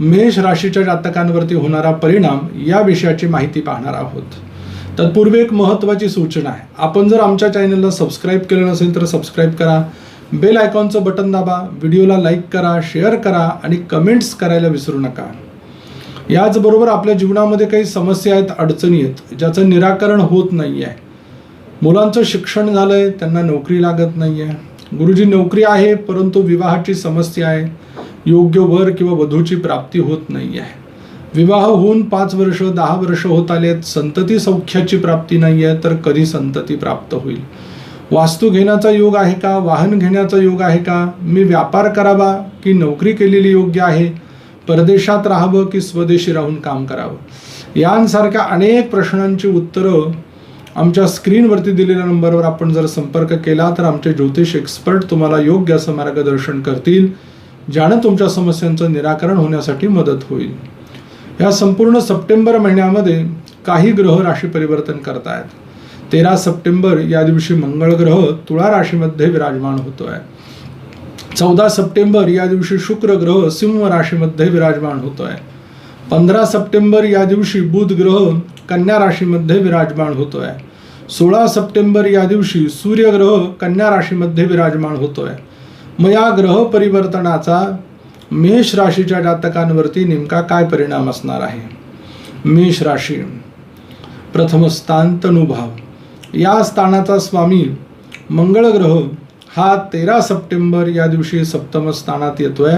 मेष राशीच्या जातकांवरती होणारा परिणाम या विषयाची माहिती पाहणार आहोत. तत्पूर्वी एक महत्त्वाची सूचना आहे. आपण जर आमच्या चॅनलला सबस्क्राईब केलं नसेल तर सबस्क्राईब करा. बेल आयकॉनचं बटन दाबा. व्हिडिओला लाईक करा शेअर करा आणि कमेंट्स करायला विसरू नका. याचबरोबर आपल्या जीवनामध्ये काही समस्या आहेत अडचणी आहेत ज्याचं निराकरण होत नाही आहे मुलांचं शिक्षण झालंय त्यांना नोकरी लागत नाही आहे गुरुजी नोकरी आहे परंतु विवाहाची समस्या आहे. योग्य वर किंवा वधूची प्राप्ती होत नाही आहे विवाह होऊन पाच वर्ष दहा वर्ष होत आलेत संतती सौख्याची प्राप्ती नाही आहे तर कधी संतती प्राप्त होईल? वास्तू घेण्याचा योग आहे का? वाहन घेण्याचा योग आहे का? मी व्यापार करावा की नोकरी केलेली योग्य आहे? परदेशात राहावं की स्वदेशी राहून काम करावं? यांसारख्या अनेक प्रश्नांची उत्तरं आमच्या स्क्रीनवरती दिलेल्या नंबरवर आपण जर संपर्क केला तर आमचे ज्योतिष एक्सपर्ट तुम्हाला योग्य असं मार्गदर्शन करतील. ज्यानं तुमच्या समस्यांचं निराकरण होण्यासाठी मदत होईल. या संपूर्ण सप्टेंबर महिन्यामध्ये काही ग्रह राशी परिवर्तन करतायत. तेरा सप्टेंबर या दिवशी मंगळ ग्रह तुळा राशीमध्ये विराजमान होतोय. चौदा सप्टेंबर या दिवशी शुक्र ग्रह सिंह राशीमध्ये विराजमान होतोय. पंधरा सप्टेंबर या दिवशी बुध ग्रह कन्या राशीमध्ये विराजमान होतोय. सोळा सप्टेंबर या दिवशी सूर्यग्रह कन्या राशीमध्ये विराजमान होतोय. मग या ग्रह परिवर्तनाचा मेष राशीच्या जातकांवरती नेमका काय परिणाम असणार आहे? मेष राशी प्रथम स्थान तनुभाव. या स्थानाचा स्वामी मंगळ ग्रह हा तेरा सप्टेंबर या दिवशी सप्तम स्थानात येतोय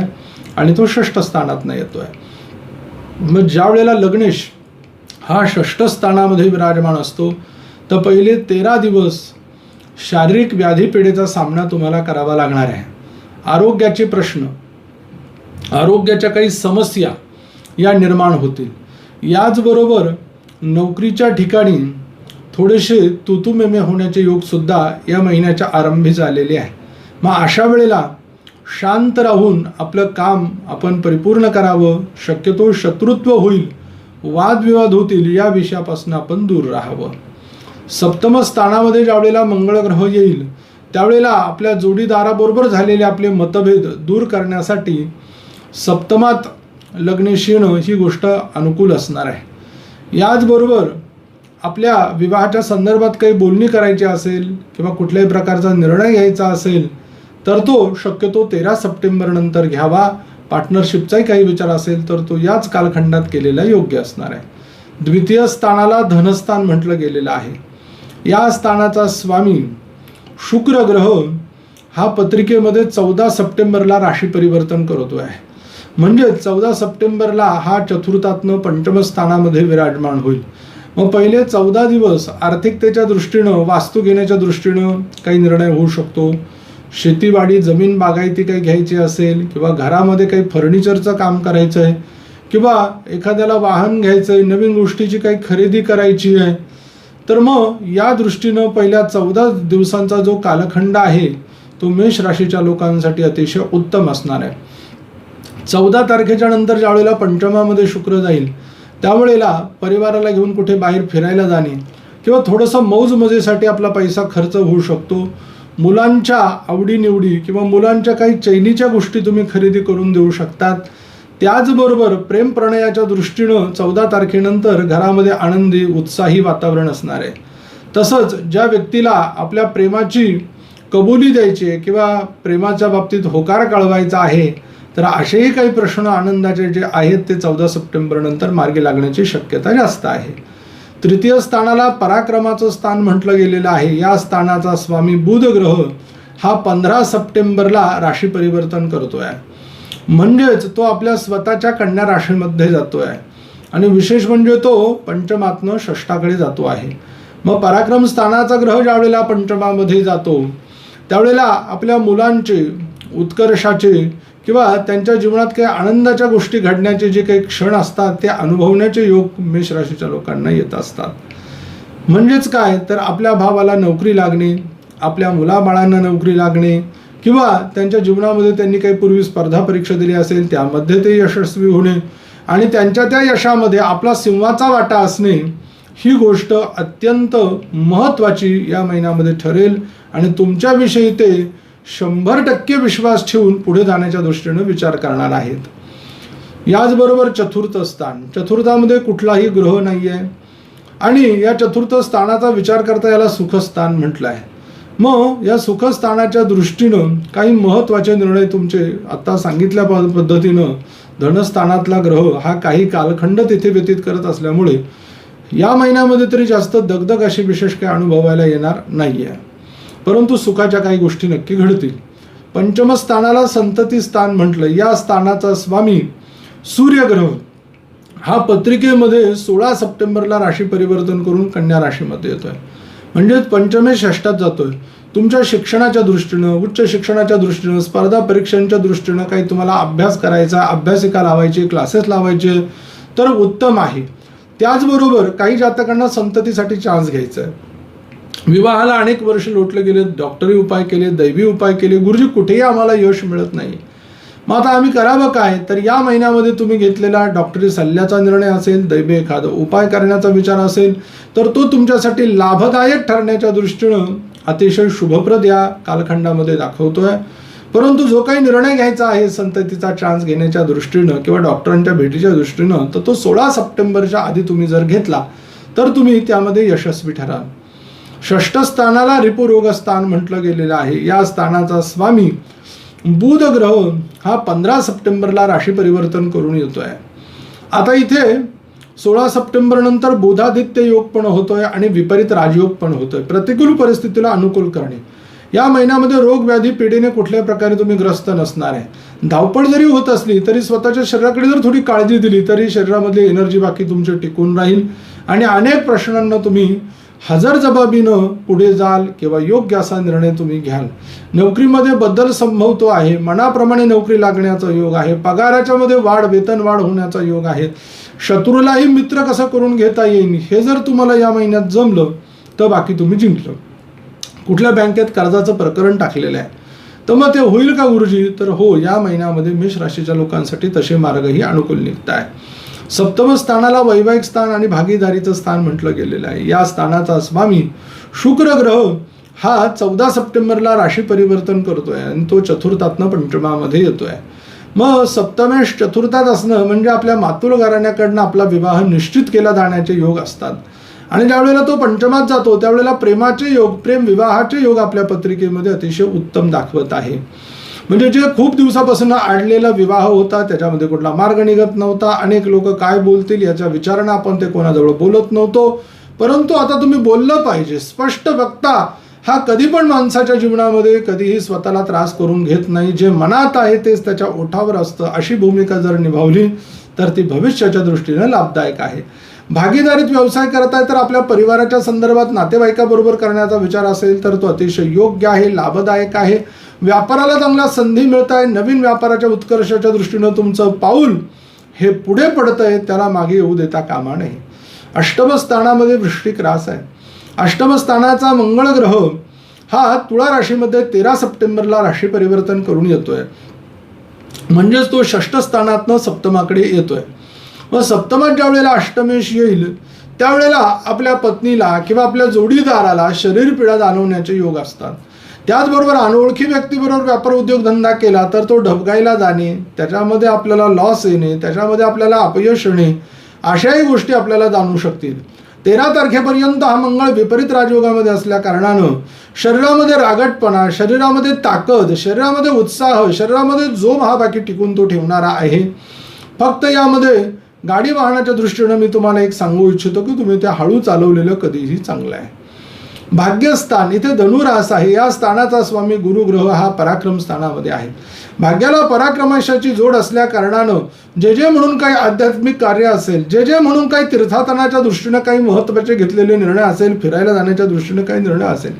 आणि तो षष्ठ स्थानात येतोय. मग ज्या वेळेला लग्नेश हा षष्ठ स्थानामध्ये विराजमान असतो तर पहिले तेरा दिवस शारीरिक व्याधी सामना तुम्हाला करावा लागणार आहे. आरोग्याचे प्रश्न आरोग्याच्या काही समस्या या निर्माण होतील. याचबरोबर नोकरीच्या ठिकाणी थोडेसे तुतुमेमे होण्याचे योगसुद्धा या महिन्याच्या आरंभी झालेले आहे. मग अशा वेळेला शांत राहून आपलं काम आपण परिपूर्ण करावं शक्यतो शत्रुत्व होईल वादविवाद होतील या विषयापासून आपण दूर राहावं. सप्तम स्थानामध्ये ज्यावेळेला मंगळ ग्रह येईल त्यावेळेला आपल्या जोडीदाराबरोबर झालेले आपले मतभेद दूर करण्यासाठी सप्तमात लग्न शिणं ही गोष्ट अनुकूल असणार आहे. याचबरोबर आपल्या विवाहाच्या संदर्भात काही बोलणी करायची असेल किंवा कुठल्याही प्रकारचा निर्णय घ्यायचा असेल तर तो शक्यतो तेरा सप्टेंबर नंतर घ्यावा. पार्टनरशिपचाही काही विचार असेल तर तो याच कालखंडात केलेला योग्य असणार आहे. द्वितीय स्थानाला धनस्थान म्हटलं गेलेलं आहे. या स्थानाचा स्वामी शुक्र ग्रह हा पत्रिकेमध्ये चौदा सप्टेंबरला राशी परिवर्तन करतो आहे म्हणजे चौदा सप्टेंबरला हा चतुर्थातनं पंचम स्थानामध्ये विराजमान होईल. मग पहिले चौदा दिवस आर्थिकतेच्या दृष्टीनं वास्तू घेण्याच्या दृष्टीनं काही निर्णय होऊ शकतो. शेतीवाडी जमीन बागायती काही घ्यायची असेल किंवा घरामध्ये काही फर्निचरचं काम करायचं आहे किंवा एखाद्याला वाहन घ्यायचं आहे नवीन गोष्टीची काही खरेदी करायची आहे तर मग या दृष्टीनं पहिल्या चौदा दिवसांचा जो कालखंड आहे तो मेष राशीच्या लोकांसाठी अतिशय उत्तम असणार आहे. चौदा तारखेच्या नंतर ज्यावेळेला पंचमामध्ये शुक्र जाईल त्यावेळेला परिवाराला घेऊन कुठे बाहेर फिरायला जाणे किंवा थोडंसं मौजमजेसाठी आपला पैसा खर्च होऊ शकतो. मुलांच्या आवडीनिवडी किंवा मुलांच्या काही चैनीच्या गोष्टी तुम्ही खरेदी करून देऊ शकतात. त्याचबरोबर प्रेम प्रणयाच्या दृष्टीनं चौदा तारखेनंतर घरामध्ये आनंदी उत्साही वातावरण असणार आहे. तसंच ज्या व्यक्तीला आपल्या प्रेमाची कबुली द्यायची आहे किंवा प्रेमाच्या बाबतीत होकार कळवायचा आहे तर असेही काही प्रश्न आनंदाचे जे आहेत ते चौदा सप्टेंबर नंतर मार्गी लागण्याची शक्यता जास्त आहे. तृतीय स्थानाला पराक्रमाचं स्थान म्हटलं गेलेलं आहे. या स्थानाचा स्वामी बुध ग्रह हा पंधरा सप्टेंबरला राशी परिवर्तन करतोय. म्हणजेच तो आपल्या स्वतःच्या कन्या राशीमध्ये जातो आहे आणि विशेष म्हणजे तो पंचमातनं षष्टाकडे जातो आहे. मग पराक्रम स्थानाचा ग्रह ज्यावेळेला पंचमामध्ये जातो त्यावेळेला आपल्या मुलांचे उत्कर्षाचे किंवा त्यांच्या जीवनात काही आनंदाच्या गोष्टी घडण्याचे जे काही क्षण असतात ते अनुभवण्याचे योग मेष राशीच्या लोकांना येत असतात. म्हणजेच काय? तर आपल्या भावाला नोकरी लागणे आपल्या मुलाबाळांना नोकरी लागणे किंवा त्यांच्या जीवनामध्ये त्यांनी काही पूर्वी स्पर्धा परीक्षा दिली असेल त्यामध्ये ते यशस्वी होणे आणि त्यांच्या त्या यशामध्ये आपला सिंहाचा वाटा असणे ही गोष्ट अत्यंत महत्त्वाची या महिन्यामध्ये ठरेल आणि तुमच्याविषयी ते शंभर टक्के विश्वास ठेवून पुढे जाण्याच्या दृष्टीनं विचार करणार आहेत. याचबरोबर चतुर्थ स्थान. चतुर्थामध्ये कुठलाही ग्रह नाही आहे आणि या चतुर्थ स्थानाचा विचार करता याला सुखस्थान म्हटलं आहे मग या सुखस्थानाच्या दृष्टीनं काही महत्त्वाचे निर्णय तुमचे आता सांगितल्या प- पद्धतीनं धनस्थानातला ग्रह हा काही कालखंड तिथे व्यतीत करत असल्यामुळे या महिन्यामध्ये तरी जास्त दगदग अशी विशेष काही अनुभवायला येणार नाही आहे परंतु सुखाच्या काही गोष्टी नक्की घडतील. पंचमस्थानाला संतती स्थान म्हटलं या स्थानाचा स्वामी सूर्यग्रह. हा पत्रिकेमध्ये सोळा सप्टेंबरला राशी परिवर्तन करून कन्या राशीमध्ये येतोय. म्हणजेच पंचमे षष्टात जातोय. तुमच्या शिक्षणाच्या दृष्टीनं उच्च शिक्षणाच्या दृष्टीनं स्पर्धा परीक्षांच्या दृष्टीनं काही तुम्हाला अभ्यास करायचा अभ्यासिका लावायचे क्लासेस लावायचे तर उत्तम आहे. त्याचबरोबर काही जातकांना संततीसाठी चान्स घ्यायचा आहे. विवाहाला अनेक वर्ष लोटले गेले डॉक्टरी उपाय केले दैवी उपाय केले गुरुजी कुठेही आम्हाला यश मिळत नाही. मग आता आम्ही करावं काय? तर या महिन्यामध्ये तुम्ही घेतलेला डॉक्टरी सल्ल्याचा निर्णय असेल दैव एखादा उपाय करण्याचा विचार असेल तर तो तुमच्यासाठी लाभदायक ठरण्याच्या दृष्टीनं अतिशय शुभप्रद या कालखंडामध्ये दाखवतोय. परंतु जो काही निर्णय घ्यायचा आहे संततीचा चान्स घेण्याच्या दृष्टीनं किंवा डॉक्टरांच्या भेटीच्या दृष्टीनं तर तो सोळा सप्टेंबरच्या आधी तुम्ही जर घेतला तर तुम्ही त्यामध्ये यशस्वी ठराल. षष्ठ स्थानाला रिपुरोग स्थान म्हटलं गेलेलं आहे. या स्थानाचा स्वामी बुध ग्रह हा पंधरा सप्टेंबरला राशी परिवर्तन करून येतोय. आता इथे सोळा सप्टेंबर नंतर बोधादित्य योग पण होतोय आणि विपरीत राजयोग पण होतोय. प्रतिकूल परिस्थितीला अनुकूल करणे. या महिन्यामध्ये रोग व्याधी पिढीने कुठल्याही प्रकारे तुम्ही ग्रस्त नसणार आहे. धावपळ जरी होत असली तरी स्वतःच्या शरीराकडे जर थोडी काळजी दिली तरी शरीरामधली एनर्जी बाकी तुमची टिकून राहील. आणि अनेक प्रश्नांना तुम्ही हजरजबाबीनं पुढे जाल किंवा योग्य असा निर्णय तुम्ही घ्याल. नोकरीमध्ये बदल संभवतो आहे. मनाप्रमाणे नोकरी लागण्याचा योग आहे. पगाराच्या मध्ये वाढ वेतन वाढ होण्याचा योग आहे. शत्रूलाही मित्र कसं करून घेता येईल हे जर तुम्हाला या महिन्यात जमलं तर बाकी तुम्ही जिंकलं. कुठल्या बँकेत कर्जाचं प्रकरण टाकलेलं आहे? तर मग ते होईल का गुरुजी? तर हो या महिन्यामध्ये मेष राशीच्या लोकांसाठी तसे मार्गही अनुकूल निघत आहे सप्तम स्थानाला वैवाहिक स्थान आणि भागीदारीचं स्थान म्हटलं गेलेलं आहे. या स्थानाचा स्वामी शुक्र ग्रह हा चौदा सप्टेंबरला राशी परिवर्तन करतोय आणि तो चतुर्थातनं पंचमामध्ये येतोय. मग सप्तमेश चतुर्थात असणं म्हणजे आपल्या मातुल घराण्याकडनं आपला विवाह निश्चित केला जाण्याचे योग असतात. आणि ज्यावेळेला तो पंचमात जातो त्यावेळेला प्रेमाचे योग प्रेम विवाहाचे योग आपल्या पत्रिकेमध्ये अतिशय उत्तम दाखवत आहे. म्हणजे जे खूप दिवसापासून अडलेला विवाह होता त्याच्यामध्ये कुठला मार्ग निघत नव्हता. अनेक लोक काय बोलतील याच्या विचारणं आपण ते कोणाजवळ बोलत नव्हतो. परंतु आता तुम्ही बोललं पाहिजे. स्पष्ट वक्ता हा कधी पण माणसाच्या जीवनामध्ये कधीही स्वतःला त्रास करून घेत नाही. जे मनात आहे तेच त्याच्या ओठावर असतं. अशी भूमिका जर निभावली तर ती भविष्याच्या दृष्टीने लाभदायक आहे. भागीदारीत व्यवसाय करताय तर आपल्या परिवाराच्या संदर्भात नातेवाईकाबरोबर करण्याचा विचार असेल तर तो अतिशय योग्य आहे लाभदायक आहे. व्यापाराला चांगल्या संधी मिळत आहे नवीन व्यापाराच्या उत्कर्षाच्या दृष्टीनं तुमचं पाऊल हे पुढे पडत आहे त्याला मागे येऊ देता कामा नये. अष्टम स्थानामध्ये वृष्टिक रास आहे. अष्टम स्थानाचा मंगळ ग्रह हा तुळा राशीमध्ये तेरा सप्टेंबरला राशी परिवर्तन करून येतोय. म्हणजेच तो षष्ठ स्थानातनं सप्तमाकडे येतोय. व सप्तमात ज्या वेळेला अष्टमेश येईल त्यावेळेला आपल्या पत्नीला किंवा आपल्या जोडीदाराला शरीरपीडा जाणवण्याचे योग असतात. त्याचबरोबर अनोळखी व्यक्तीबरोबर व्यापार उद्योगधंदा केला तर तो ढबगायला जाणे त्याच्यामध्ये आपल्याला लॉस येणे त्याच्यामध्ये आपल्याला अपयश येणे अशाही गोष्टी आपल्याला जाणू शकतील. तेरा तारखेपर्यंत हा मंगळ विपरीत राजयोगामध्ये असल्या कारणानं शरीरामध्ये रागटपणा शरीरामध्ये ताकद शरीरामध्ये उत्साह शरीरामध्ये जोम हा बाकी टिकून तो ठेवणारा आहे. फक्त यामध्ये गाडी वाहनाच्या दृष्टीनं मी तुम्हाला एक सांगू इच्छितो की तुम्ही ते हळू चालवलेलं कधीही चांगलं आहे. भाग्यस्थान इथे धनुरास आहे. या स्थानाचा स्वामी गुरुग्रह हा पराक्रम स्थानामध्ये आहे. भाग्याला पराक्रमाशाची जोड असल्या कारणानं जे जे म्हणून काही आध्यात्मिक कार्य असेल जे जे म्हणून काही तीर्थाटनाच्या दृष्टीनं काही महत्त्वाचे घेतलेले निर्णय असेल फिरायला जाण्याच्या दृष्टीनं काही निर्णय असेल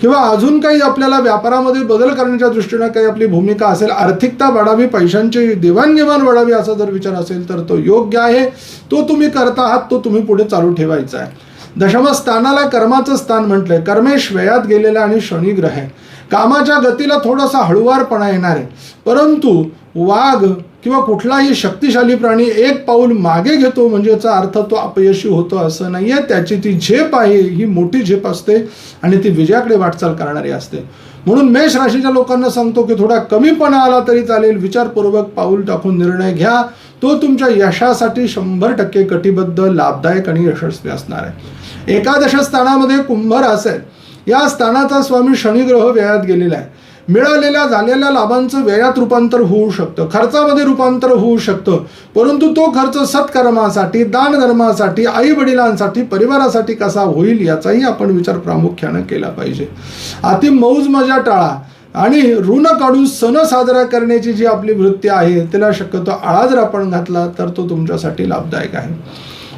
किंवा अजून काही आपल्याला व्यापारामध्ये बदल करण्याच्या दृष्टीनं काही आपली भूमिका असेल आर्थिकता वाढावी पैशांची देवाणघेवाण वाढावी असा जर विचार असेल तर तो योग्य आहे. तो तुम्ही करता आहात तो तुम्ही पुढे चालू ठेवायचा आहे. दशम स्थानाला कर्माचं स्थान म्हटलंय. कर्मेश वयात गेलेला आणि शनिग्रह आहे. कामाच्या गतीला थोडासा हळुवारपणा येणार आहे. परंतु वाघ किंवा कुठलाही शक्तिशाली प्राणी एक पाऊल मागे घेतो म्हणजे याचा अर्थ तो अपयशी होतो असं नाही आहे त्याची ती झेप आहे ही मोठी झेप असते आणि ती विजयाकडे वाटचाल करणारी असते. म्हणून मेष राशीच्या लोकांना सांगतो की थोडा कमीपणा आला तरी चालेल. विचारपूर्वक पाऊल टाकून निर्णय घ्या. तो तुमच्या यशासाठी शंभर टक्के कटिबद्ध लाभदायक आणि यशस्वी असणार आहे. एकादश स्थानामध्ये कुंभ रास आहे या स्थानाचा स्वामी शनिग्रह व्ययात गेलेला आहे. मिळालेल्या झालेल्या लाभांचं व्ययात रूपांतर होऊ शकतं. खर्चामध्ये रूपांतर होऊ शकतं. परंतु तो खर्च सत्कर्मासाठी दानधर्मासाठी आई वडिलांसाठी परिवारासाठी कसा होईल याचाही आपण विचार प्रामुख्यानं केला पाहिजे. अति मौज मजा टाळा आणि ऋण काढून सण साजरा करण्याची जी आपली वृत्ती आहे त्याला शक्यतो आळा जर आपण घातला तर तो तुमच्यासाठी लाभदायक आहे.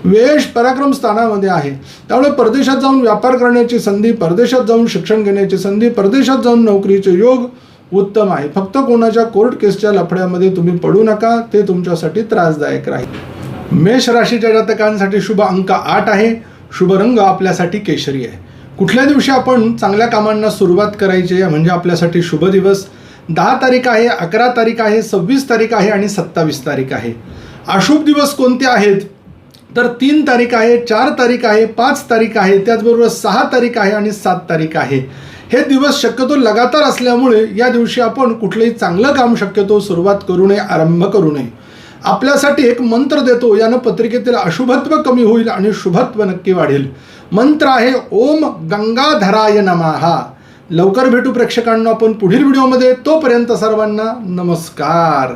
वेश पराक्रम स्थानामध्ये आहे. त्यामुळे परदेशात जाऊन व्यापार करण्याची संधी परदेशात जाऊन शिक्षण घेण्याची संधी परदेशात जाऊन नोकरीचे योग उत्तम आहे. फक्त कोणाच्या कोर्ट केसच्या लफड्यामध्ये तुम्ही पडू नका ते तुमच्यासाठी त्रासदायक राहील. मेष राशीच्या जातकांसाठी शुभ अंक आठ आहे. शुभ रंग आपल्यासाठी केशरी आहे. कुठल्या दिवशी आपण चांगल्या कामांना सुरुवात करायची आहे म्हणजे आपल्यासाठी शुभ दिवस? दहा तारीख आहे अकरा तारीख आहे सव्वीस तारीख आहे आणि सत्तावीस तारीख आहे. अशुभ दिवस कोणते आहेत? तर तीन तारीख आहे चार तारीख आहे पाच तारीख आहे त्याचबरोबर सहा तारीख आहे आणि सात तारीख आहे. हे दिवस शक्यतो लगातार असल्यामुळे या दिवशी आपण कुठलंही चांगलं काम शक्यतो सुरुवात करू नये आरंभ करू नये. आपल्यासाठी एक मंत्र देतो यानं पत्रिकेतील अशुभत्व कमी होईल आणि शुभत्व नक्की वाढेल. मंत्र आहे ओम गंगाधराय नमाहा. लवकर भेटू प्रेक्षकांना आपण पुढील व्हिडिओमध्ये. तोपर्यंत सर्वांना नमस्कार.